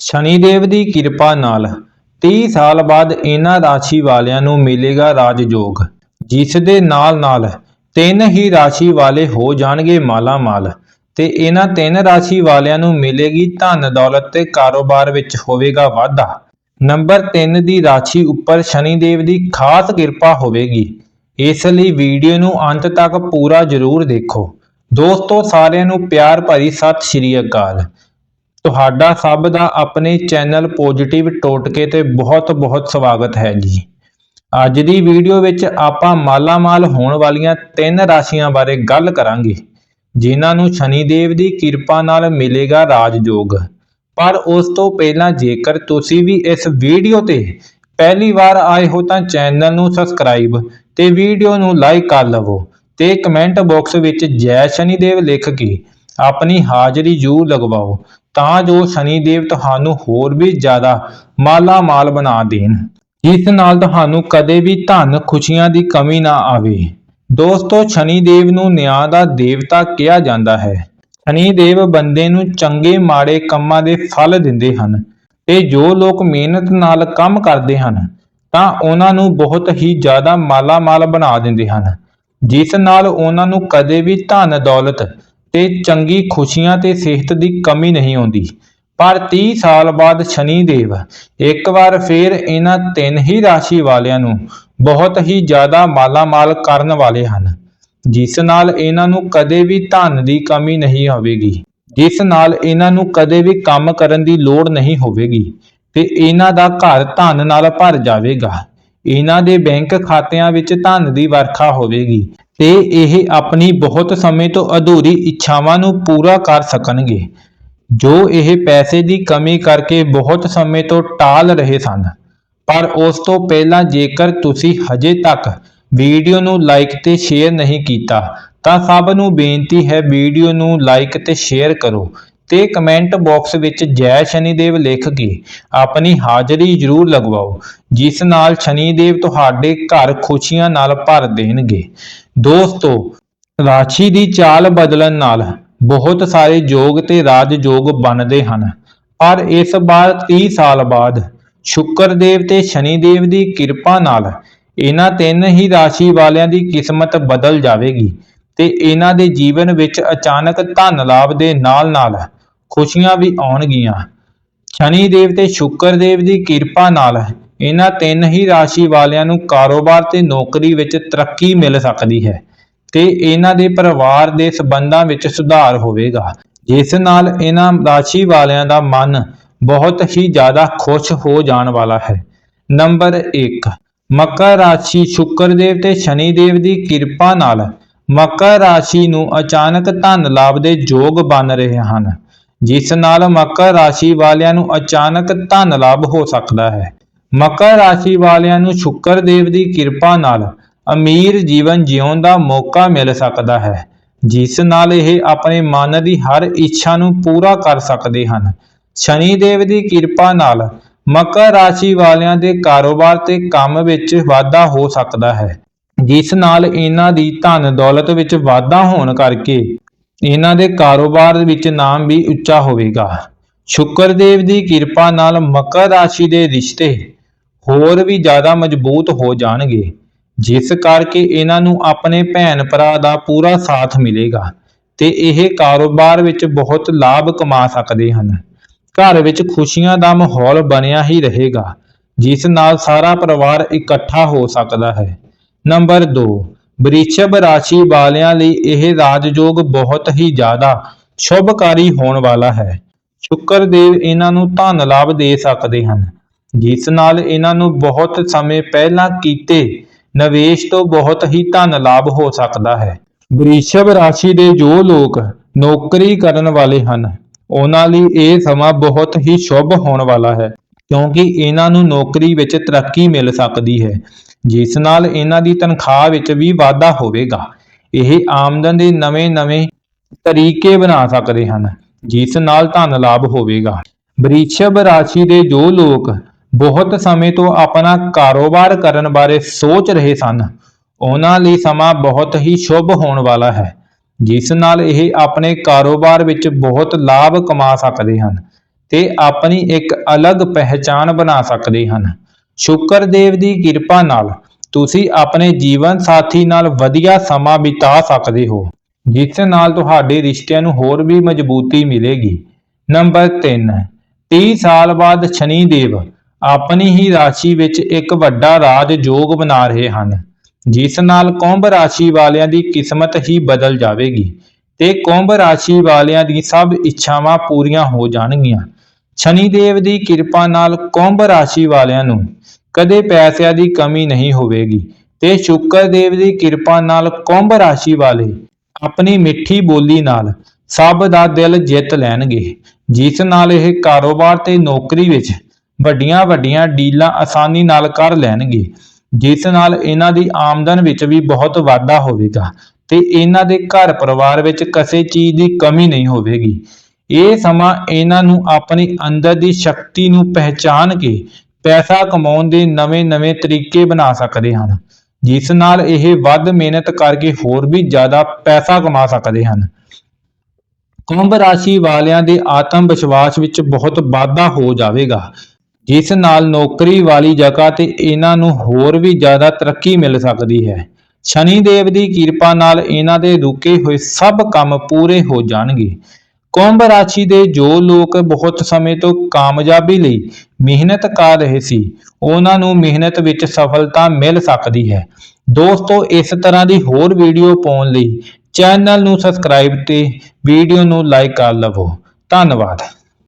ਸ਼ਨੀ ਦੇਵ ਦੀ ਕਿਰਪਾ ਨਾਲ 30 ਸਾਲ ਬਾਅਦ ਇਹਨਾਂ ਰਾਸ਼ੀ ਵਾਲਿਆਂ ਨੂੰ ਮਿਲੇਗਾ ਰਾਜਯੋਗ ਜਿਸ ਦੇ ਨਾਲ ਨਾਲ ਤਿੰਨ ਹੀ ਰਾਸ਼ੀ ਵਾਲੇ ਹੋ ਜਾਣਗੇ ਮਾਲਾ ਮਾਲ ਤੇ ਇਹਨਾਂ ਤਿੰਨ ਰਾਸ਼ੀ ਵਾਲਿਆਂ ਨੂੰ ਮਿਲੇਗੀ ਧਨ ਦੌਲਤ ਤੇ ਕਾਰੋਬਾਰ ਵਿੱਚ ਹੋਵੇਗਾ ਵਾਧਾ। ਨੰਬਰ 3 ਦੀ ਰਾਸ਼ੀ ਉੱਪਰ ਸ਼ਨੀ ਦੇਵ ਦੀ ਖਾਸ ਕਿਰਪਾ ਹੋਵੇਗੀ। ਇਸ ਲਈ ਵੀਡੀਓ ਨੂੰ ਅੰਤ ਤੱਕ ਪੂਰਾ ਜ਼ਰੂਰ ਦੇਖੋ। ਦੋਸਤੋ, ਸਾਰਿਆਂ ਨੂੰ ਪਿਆਰ ਭਰੀ ਸਤਿ ਸ਼੍ਰੀ ਅਕਾਲ। ਤੁਹਾਡਾ ਸਭ ਦਾ ਆਪਣੇ ਚੈਨਲ ਪੋਜੀਟਿਵ ਟੋਟਕੇ ਤੇ ਬਹੁਤ-ਬਹੁਤ ਸਵਾਗਤ ਹੈ ਜੀ। ਅੱਜ ਦੀ ਵੀਡੀਓ ਵਿੱਚ ਆਪਾਂ ਮਾਲਾਮਾਲ ਹੋਣ ਵਾਲੀਆਂ ਤਿੰਨ ਰਾਸ਼ੀਆਂ ਬਾਰੇ ਗੱਲ ਕਰਾਂਗੇ, ਜਿਨ੍ਹਾਂ ਨੂੰ ਸ਼ਨੀ ਦੇਵ ਦੀ ਕਿਰਪਾ ਨਾਲ ਮਿਲੇਗਾ ਰਾਜਯੋਗ। ਪਰ ਉਸ ਤੋਂ ਪਹਿਲਾਂ ਜੇਕਰ ਤੁਸੀਂ ਵੀ ਇਸ ਵੀਡੀਓ ਤੇ ਪਹਿਲੀ ਵਾਰ ਆਏ ਹੋ ਤਾਂ ਚੈਨਲ ਨੂੰ ਸਬਸਕ੍ਰਾਈਬ ਤੇ ਵੀਡੀਓ ਨੂੰ ਲਾਈਕ ਕਰ ਲਵੋ ਤੇ ਕਮੈਂਟ ਬਾਕਸ ਵਿੱਚ ਜੈ ਸ਼ਨੀ ਦੇਵ ਲਿਖ ਕੇ ਆਪਣੀ ਹਾਜ਼ਰੀ ਜ਼ੂ ਲਗਵਾਓ ਤਾਂ ਜੋ ਸ਼ਨੀ ਦੇਵ ਤੁਹਾਨੂੰ ਹੋਰ ਵੀ ਜ਼ਿਆਦਾ ਮਾਲਾ ਮਾਲ ਬਣਾ ਦੇਣ। ਇਸ ਨਾਲ ਤੁਹਾਨੂੰ ਕਦੇ ਵੀ ਧਨ ਖੁਸ਼ੀਆਂ ਦੀ ਕਮੀ ਨਾ ਆਵੇ। ਦੋਸਤੋ, ਸ਼ਨੀ ਦੇਵ ਨੂੰ ਨਿਆਂ ਦਾ ਦੇਵਤਾ ਕਿਹਾ ਜਾਂਦਾ ਹੈ। ਸ਼ਨੀ ਦੇਵ ਬੰਦੇ ਨੂੰ ਚੰਗੇ ਮਾੜੇ ਕੰਮਾਂ ਦੇ ਫਲ ਦਿੰਦੇ ਹਨ ਤੇ ਜੋ ਲੋਕ ਮਿਹਨਤ ਨਾਲ ਕੰਮ ਕਰਦੇ ਹਨ, ਤਾਂ ਉਹਨਾਂ ਨੂੰ ਬਹੁਤ ਹੀ ਜ਼ਿਆਦਾ ਮਾਲਾ ਮਾਲ ਬਣਾ ਦਿੰਦੇ ਹਨ। ਜਿਸ ਨਾਲ ਉਹਨਾਂ ਨੂੰ ਕਦੇ ਵੀ ਧਨ ਦੌਲਤ ਤੇ ਚੰਗੀ ਖੁਸ਼ੀਆਂ ਤੇ ਸਿਹਤ ਦੀ ਕਮੀ ਨਹੀਂ ਆਉਂਦੀ। ਪਰ 30 ਸਾਲ ਬਾਅਦ ਸ਼ਨੀ ਦੇਵ ਇੱਕ ਵਾਰ ਫੇਰ ਇਹਨਾਂ ਤਿੰਨ ਹੀ ਰਾਸ਼ੀ ਵਾਲਿਆਂ ਨੂੰ ਬਹੁਤ ਹੀ ਜ਼ਿਆਦਾ ਮਾਲਾਮਾਲ ਕਰਨ ਵਾਲੇ ਹਨ, ਜਿਸ ਨਾਲ ਇਹਨਾਂ ਨੂੰ ਕਦੇ ਵੀ ਧਨ ਦੀ ਕਮੀ ਨਹੀਂ ਹੋਵੇਗੀ ਜਿਸ ਨਾਲ ਇਹਨਾਂ ਨੂੰ ਕਦੇ ਵੀ ਕੰਮ ਕਰਨ ਦੀ ਲੋੜ ਨਹੀਂ ਹੋਵੇਗੀ ਤੇ ਇਹਨਾਂ ਦਾ ਘਰ ਧਨ ਨਾਲ ਭਰ ਜਾਵੇਗਾ। ਇਹਨਾਂ ਦੇ ਬੈਂਕ ਖਾਤਿਆਂ ਵਿੱਚ ਧਨ ਦੀ ਵਰਖਾ ਹੋਵੇਗੀ ਤੇ ਇਹ ਆਪਣੀ ਬਹੁਤ ਸਮੇਂ ਤੋਂ ਅਧੂਰੀ ਇੱਛਾਵਾਂ ਨੂੰ ਪੂਰਾ ਕਰ ਸਕਣਗੇ, ਜੋ ਇਹ ਪੈਸੇ ਦੀ ਕਮੀ ਕਰਕੇ ਬਹੁਤ ਸਮੇਂ ਤੋਂ ਟਾਲ ਰਹੇ ਸਨ। ਪਰ ਉਸ ਤੋਂ ਪਹਿਲਾਂ ਜੇਕਰ ਤੁਸੀਂ ਹਜੇ ਤੱਕ ਵੀਡੀਓ ਨੂੰ ਲਾਈਕ ਤੇ ਸ਼ੇਅਰ ਨਹੀਂ ਕੀਤਾ, ਤਾਂ ਸਭ ਨੂੰ ਬੇਨਤੀ ਹੈ ਵੀਡੀਓ ਨੂੰ ਲਾਈਕ ਤੇ ਸ਼ੇਅਰ ਕਰੋ। ਤੇ ਕਮੈਂਟ ਬਾਕਸ ਵਿੱਚ ਜੈ ਸ਼ਨੀਦੇਵ ਲਿਖ ਕੇ ਆਪਣੀ ਹਾਜ਼ਰੀ ਜ਼ਰੂਰ ਲਗਵਾਓ, ਜਿਸ ਨਾਲ ਸ਼ਨੀਦੇਵ ਤੁਹਾਡੇ ਘਰ ਖੁਸ਼ੀਆਂ ਨਾਲ ਭਰ ਦੇਣਗੇ। ਦੋਸਤੋ, ਰਾਸ਼ੀ ਦੀ ਚਾਲ ਬਦਲਣ ਨਾਲ ਬਹੁਤ ਸਾਰੇ ਯੋਗ ਤੇ ਰਾਜ ਯੋਗ ਬਣਦੇ ਹਨ, ਪਰ ਇਸ ਵਾਰ 30 ਸਾਲ ਬਾਅਦ ਸ਼ੁੱਕਰ ਦੇਵ ਤੇ ਸ਼ਨੀ ਦੇਵ ਦੀ ਕਿਰਪਾ ਨਾਲ ਇਹਨਾਂ ਤਿੰਨ ਹੀ ਰਾਸ਼ੀ ਵਾਲਿਆਂ ਦੀ ਕਿਸਮਤ ਬਦਲ ਜਾਵੇਗੀ ਤੇ ਇਹਨਾਂ ਦੇ ਜੀਵਨ ਵਿੱਚ ਅਚਾਨਕ ਧਨ ਲਾਭ ਦੇ ਨਾਲ-ਨਾਲ ਖੁਸ਼ੀਆਂ ਵੀ ਆਉਣਗੀਆਂ। ਸ਼ਨੀ ਦੇਵ ਤੇ ਸ਼ੁੱਕਰ ਦੇਵ ਦੀ ਕਿਰਪਾ ਨਾਲ ਇਹਨਾਂ ਤਿੰਨ ਹੀ ਰਾਸ਼ੀ ਵਾਲਿਆਂ ਨੂੰ ਕਾਰੋਬਾਰ ਤੇ ਨੌਕਰੀ ਵਿੱਚ ਤਰੱਕੀ ਮਿਲ ਸਕਦੀ ਹੈ ਤੇ ਇਹਨਾਂ ਦੇ ਪਰਿਵਾਰ ਦੇ ਸਬੰਧਾਂ ਵਿੱਚ ਸੁਧਾਰ ਹੋਵੇਗਾ। ਜਿਸ ਨਾਲ ਇਹਨਾਂ ਰਾਸ਼ੀ ਵਾਲਿਆਂ ਦਾ ਮਨ ਬਹੁਤ ਹੀ ਜ਼ਿਆਦਾ ਖੁਸ਼ ਹੋ ਜਾਣ ਵਾਲਾ ਹੈ। ਨੰਬਰ 1 ਮਕਰ ਰਾਸ਼ੀ ਸ਼ੁੱਕਰ ਦੇਵ ਤੇ ਸ਼ਨੀ ਦੇਵ ਦੀ ਕਿਰਪਾ ਨਾਲ ਮਕਰ ਰਾਸ਼ੀ ਨੂੰ ਅਚਾਨਕ ਧਨ ਲਾਭ ਦੇ ਯੋਗ ਬਣ ਰਹੇ ਹਨ। ਜਿਸ ਨਾਲ ਮਕਰ ਰਾਸ਼ੀ ਵਾਲਿਆਂ ਨੂੰ ਅਚਾਨਕ ਧਨ ਲਾਭ ਹੋ ਸਕਦਾ ਹੈ। ਮਕਰ ਰਾਸ਼ੀ ਵਾਲਿਆਂ ਨੂੰ ਸ਼ੁੱਕਰ ਦੇਵ ਦੀ ਕਿਰਪਾ ਨਾਲ ਅਮੀਰ ਜੀਵਨ ਜਿਉਣ ਦਾ ਮੌਕਾ ਮਿਲ ਸਕਦਾ ਹੈ, ਜਿਸ ਨਾਲ ਇਹ ਆਪਣੇ ਮਨ ਦੀ ਹਰ ਇੱਛਾ ਨੂੰ ਪੂਰਾ ਕਰ ਸਕਦੇ ਹਨ। ਸ਼ਨੀ ਦੇਵ ਦੀ ਕਿਰਪਾ ਨਾਲ ਮਕਰ ਰਾਸ਼ੀ ਵਾਲਿਆਂ ਦੇ ਕਾਰੋਬਾਰ ਤੇ ਕੰਮ ਵਿੱਚ ਵਾਧਾ ਹੋ ਸਕਦਾ ਹੈ, ਜਿਸ ਨਾਲ ਇਹਨਾਂ ਦੀ ਧਨ ਦੌਲਤ ਵਿੱਚ ਵਾਧਾ ਹੋਣ ਕਰਕੇ ਇਹਨਾਂ ਦੇ ਕਾਰੋਬਾਰ ਵਿੱਚ ਨਾਮ ਵੀ ਉੱਚਾ ਹੋਵੇਗਾ। ਸ਼ੁੱਕਰਦੇਵ ਦੀ ਕਿਰਪਾ ਨਾਲ ਮਕਰ ਰਾਸ਼ੀ ਦੇ ਰਿਸ਼ਤੇ ਹੋਰ ਵੀ ਜ਼ਿਆਦਾ ਮਜ਼ਬੂਤ ਹੋ ਜਾਣਗੇ, ਜਿਸ ਕਰਕੇ ਇਹਨਾਂ ਨੂੰ ਆਪਣੇ ਭੈਣ ਭਰਾ ਦਾ ਪੂਰਾ ਸਾਥ ਮਿਲੇਗਾ ਤੇ ਇਹ ਕਾਰੋਬਾਰ ਵਿੱਚ ਬਹੁਤ ਲਾਭ ਕਮਾ ਸਕਦੇ ਹਨ। ਘਰ ਵਿੱਚ ਖੁਸ਼ੀਆਂ ਦਾ ਮਾਹੌਲ ਬਣਿਆ ਹੀ ਰਹੇਗਾ, ਜਿਸ ਨਾਲ ਸਾਰਾ ਪਰਿਵਾਰ ਇਕੱਠਾ ਹੋ ਸਕਦਾ ਹੈ। ਨੰਬਰ 2 ਬ੍ਰਿਛਭ ਰਾਸ਼ੀ ਵਾਲਿਆਂ ਲਈ ਇਹ ਰਾਜਯੋਗ ਬਹੁਤ ਹੀ ਜ਼ਿਆਦਾ ਸ਼ੁਭਕਾਰੀ ਹੋਣ ਵਾਲਾ ਹੈ। ਸ਼ੁਕਰ ਦੇਵ ਇਹਨਾਂ ਨੂੰ ਧਨ ਲਾਭ ਦੇ ਸਕਦੇ ਹਨ। ਜਿਸ ਨਾਲ ਇਹਨਾਂ ਨੂੰ ਬਹੁਤ ਸਮੇਂ ਪਹਿਲਾਂ ਕੀਤੇ ਨਿਵੇਸ਼ ਤੋਂ ਬਹੁਤ ਹੀ ਧਨ ਲਾਭ ਹੋ ਸਕਦਾ ਹੈ। ਬ੍ਰਿਛਭ ਰਾਸ਼ੀ ਦੇ ਜੋ ਲੋਕ ਨੌਕਰੀ ਕਰਨ ਵਾਲੇ ਹਨ, ਉਹਨਾਂ ਲਈ ਇਹ ਸਮਾਂ ਬਹੁਤ ਹੀ ਸ਼ੁਭ ਹੋਣ ਵਾਲਾ ਹੈ, ਕਿਉਂਕਿ ਇਹਨਾਂ ਨੂੰ ਨੌਕਰੀ ਵਿੱਚ ਤਰੱਕੀ ਮਿਲ ਸਕਦੀ ਹੈ। ਜਿਸ ਨਾਲ ਇਹਨਾਂ ਦੀ ਤਨਖਾਹ ਵਿੱਚ ਵੀ ਵਾਧਾ ਹੋਵੇਗਾ, ਇਹ ਆਮਦਨ ਦੇ ਨਵੇਂ-ਨਵੇਂ ਤਰੀਕੇ ਬਣਾ ਸਕਦੇ ਹਨ, ਜਿਸ ਨਾਲ ਧਨ ਲਾਭ ਹੋਵੇਗਾ। ਬ੍ਰਿਛਭ ਰਾਸ਼ੀ ਦੇ ਜੋ ਲੋਕ ਬਹੁਤ ਸਮੇਂ ਤੋਂ ਆਪਣਾ ਕਾਰੋਬਾਰ ਕਰਨ ਬਾਰੇ ਸੋਚ ਰਹੇ ਸਨ, ਉਹਨਾਂ ਲਈ ਸਮਾਂ ਬਹੁਤ ਹੀ ਸ਼ੁਭ ਹੋਣ ਵਾਲਾ ਹੈ, ਜਿਸ ਨਾਲ ਇਹ ਆਪਣੇ ਕਾਰੋਬਾਰ ਵਿੱਚ ਬਹੁਤ ਲਾਭ ਕਮਾ ਸਕਦੇ ਹਨ ਤੇ ਆਪਣੀ ਇੱਕ ਅਲੱਗ ਪਹਿਚਾਣ ਬਣਾ ਸਕਦੇ ਹਨ। ਸ਼ੁਕਰਦੇਵ ਦੀ ਕਿਰਪਾ ਨਾਲ ਤੁਸੀਂ ਆਪਣੇ ਜੀਵਨ ਸਾਥੀ ਨਾਲ ਵਧੀਆ ਸਮਾਂ ਬਿਤਾ ਸਕਦੇ ਹੋ, ਜਿਸ ਨਾਲ ਤੁਹਾਡੇ ਰਿਸ਼ਤਿਆਂ ਨੂੰ ਹੋਰ ਵੀ ਮਜ਼ਬੂਤੀ ਮਿਲੇਗੀ। ਨੰਬਰ 3 30 ਸਾਲ ਬਾਅਦ ਸ਼ਨੀ ਦੇਵ ਆਪਣੀ ਹੀ ਰਾਸ਼ੀ ਵਿੱਚ ਇੱਕ ਵੱਡਾ ਰਾਜ ਯੋਗ ਬਣਾ ਰਹੇ ਹਨ, ਜਿਸ ਨਾਲ ਕੁੰਭ ਰਾਸ਼ੀ ਵਾਲਿਆਂ ਦੀ ਕਿਸਮਤ ਹੀ ਬਦਲ ਜਾਵੇਗੀ ਤੇ ਕੁੰਭ ਰਾਸ਼ੀ ਵਾਲਿਆਂ ਦੀ ਸਭ ਇੱਛਾਵਾਂ ਪੂਰੀਆਂ ਹੋ ਜਾਣਗੀਆਂ। ਸ਼ਨੀ ਦੇਵ ਦੀ ਕਿਰਪਾ ਨਾਲ ਕੁੰਭ ਰਾਸ਼ੀ ਵਾਲਿਆਂ ਨੂੰ ਕਦੇ ਪੈਸਿਆਂ ਦੀ ਕਮੀ ਨਹੀਂ ਹੋਵੇਗੀ ਤੇ ਸ਼ੁਕਰ ਦੇਵ ਦੀ ਕਿਰਪਾ ਨਾਲ ਕੁੰਭ ਰਾਸ਼ੀ ਵਾਲੇ ਆਪਣੀ ਮਿੱਠੀ ਬੋਲੀ ਨਾਲ ਸਭ ਦਾ ਦਿਲ ਜਿੱਤ ਲੈਣਗੇ, ਜਿਸ ਨਾਲ ਇਹ ਕਾਰੋਬਾਰ ਤੇ ਨੌਕਰੀ ਵਿੱਚ ਵੱਡੀਆਂ ਵੱਡੀਆਂ ਡੀਲਾਂ ਆਸਾਨੀ ਨਾਲ ਕਰ ਲੈਣਗੇ, ਜਿਸ ਨਾਲ ਇਹਨਾਂ ਦੀ ਆਮਦਨ ਵਿੱਚ ਵੀ ਬਹੁਤ ਵਾਧਾ ਹੋਵੇਗਾ ਤੇ ਇਹਨਾਂ ਦੇ ਘਰ ਪਰਿਵਾਰ ਵਿੱਚ ਕਿਸੇ ਚੀਜ਼ ਦੀ ਕਮੀ ਨਹੀਂ ਹੋਵੇਗੀ। ਇਹ ਸਮਾਂ ਇਹਨਾਂ ਨੂੰ ਆਪਣੀ ਅੰਦਰ ਦੀ ਸ਼ਕਤੀ ਨੂੰ ਪਹਿਚਾਨ ਕੇ ਪੈਸਾ ਕਮਾਉਣ ਦੇ ਨਵੇਂ-ਨਵੇਂ ਤਰੀਕੇ ਬਣਾ ਸਕਦੇ ਹਨ, ਜਿਸ ਨਾਲ ਇਹ ਵੱਧ ਮਿਹਨਤ ਕਰਕੇ ਹੋਰ ਵੀ ਜ਼ਿਆਦਾ ਪੈਸਾ ਕਮਾ ਸਕਦੇ ਹਨ। ਕੁੰਭ ਰਾਸ਼ੀ ਵਾਲਿਆਂ ਦੇ ਆਤਮ ਵਿਸ਼ਵਾਸ ਵਿੱਚ ਬਹੁਤ ਵਾਧਾ ਹੋ ਜਾਵੇਗਾ, ਜਿਸ ਨਾਲ ਨੌਕਰੀ ਵਾਲੀ ਜਗ੍ਹਾ ਤੇ ਇਹਨਾਂ ਨੂੰ ਹੋਰ ਵੀ ਜ਼ਿਆਦਾ ਤਰੱਕੀ ਮਿਲ ਸਕਦੀ ਹੈ। ਸ਼ਨੀ ਦੇਵ ਦੀ ਕਿਰਪਾ ਨਾਲ ਇਹਨਾਂ ਦੇ ਰੁਕੇ ਹੋਏ ਸਭ ਕੰਮ ਪੂਰੇ ਹੋ ਜਾਣਗੇ। ਕੁੰਭ ਰਾਸ਼ੀ ਦੇ ਜੋ ਲੋਕ ਬਹੁਤ ਸਮੇਂ ਤੋਂ ਕਾਮਯਾਬੀ ਲਈ ਮਿਹਨਤ ਕਰ ਰਹੇ ਸੀ, ਉਹਨਾਂ ਨੂੰ ਮਿਹਨਤ ਵਿੱਚ ਸਫਲਤਾ ਮਿਲ ਸਕਦੀ ਹੈ। ਦੋਸਤੋ, ਇਸ ਤਰ੍ਹਾਂ ਦੀ ਹੋਰ ਵੀਡੀਓ ਪਾਉਣ ਲਈ ਚੈਨਲ ਨੂੰ ਸਬਸਕ੍ਰਾਈਬ ਤੇ ਵੀਡੀਓ ਨੂੰ ਲਾਈਕ ਕਰ ਲਵੋ। ਧੰਨਵਾਦ।